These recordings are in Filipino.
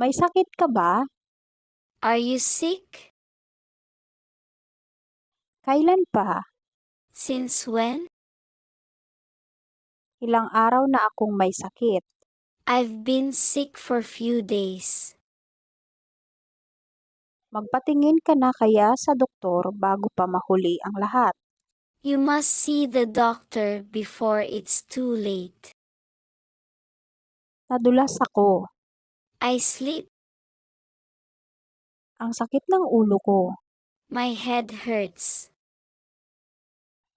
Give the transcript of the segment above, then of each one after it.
May sakit ka ba? Are you sick? Kailan pa? Since when? Ilang araw na akong may sakit. I've been sick for few days. Magpatingin ka na kaya sa doktor bago pa mahuli ang lahat. You must see the doctor before it's too late. Nadulas ako. I sleep. Ang sakit ng ulo ko. My head hurts.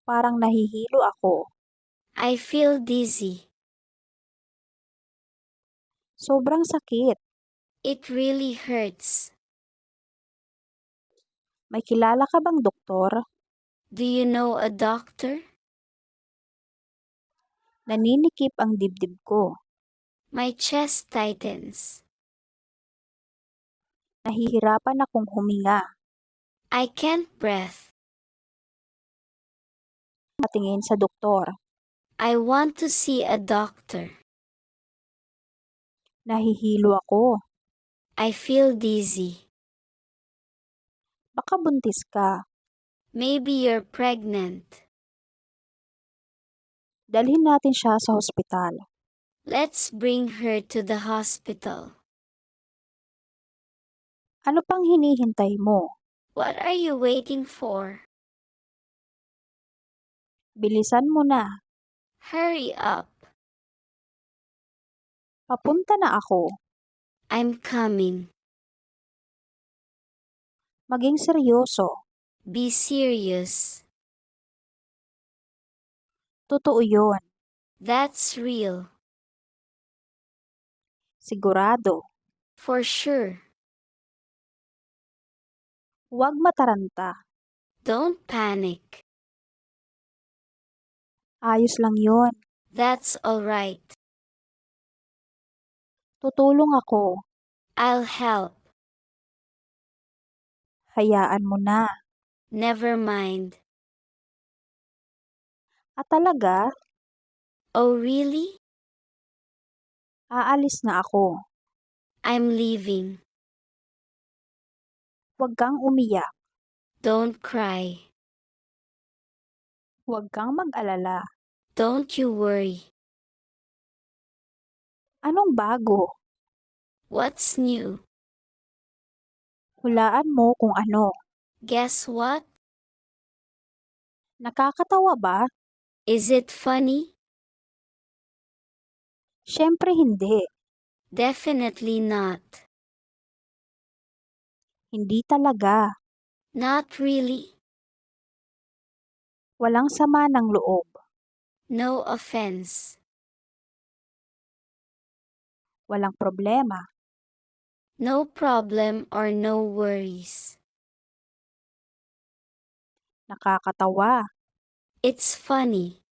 Parang nahihilo ako. I feel dizzy. Sobrang sakit. It really hurts. May kilala ka bang doktor? Do you know a doctor? Naninikip ang dibdib ko. My chest tightens. Nahihirapan akong huminga. I can't breathe. Patingin sa doktor. I want to see a doctor. Nahihilo ako. I feel dizzy. Baka buntis ka. Maybe you're pregnant. Dalhin natin siya sa hospital. Let's bring her to the hospital. Ano pang hinihintay mo? What are you waiting for? Bilisan mo na. Hurry up. Papunta na ako. I'm coming. Maging seryoso. Be serious. Totoo yun. That's real. Sigurado. For sure. Huwag mataranta. Don't panic. Ayos lang yun. That's alright. Tutulong ako. I'll help. Hayaan mo na. Never mind. At talaga, Oh, really? aalis na ako. I'm leaving. Huwag kang umiyak. Don't cry. Huwag kang mag-alala. Don't you worry. Anong bago? What's new? Hulaan mo kung ano. Guess what? Nakakatawa ba? Is it funny? Siyempre hindi. Definitely not. Hindi talaga. Not really. Walang sama ng loob. No offense. Walang problema. No problem or no worries. Nakakatawa. It's funny.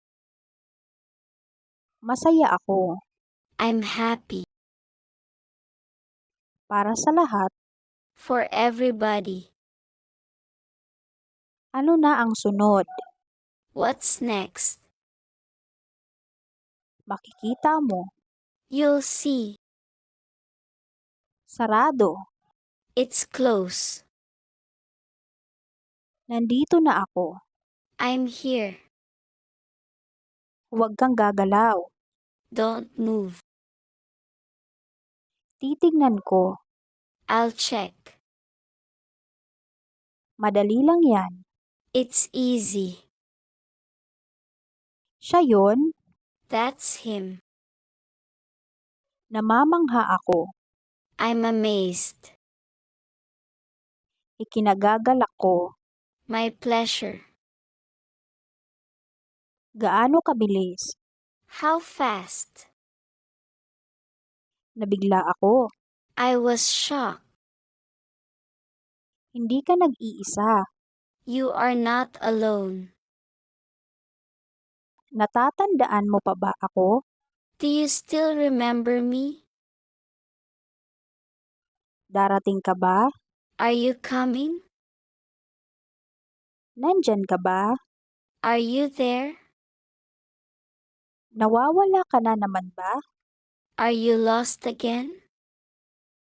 Masaya ako. I'm happy. Para sa lahat, For everybody. ano na ang sunod? What's next? Makikita mo. You'll see. Sarado. It's close. Nandito na ako. I'm here. Huwag kang gagalaw. Don't move. Titignan ko. I'll check. Madali lang yan. It's easy. Siya yon, That's him. namamangha ako. I'm amazed. Ikinagagalak ko. My pleasure. Gaano kabilis? How fast? Nabigla ako. I was shocked. Hindi ka nag-iisa. You are not alone. Natatandaan mo pa ba ako? Do you still remember me? Darating ka ba? Are you coming? Nandyan ka ba? Are you there? Nawawala ka na naman ba? Are you lost again?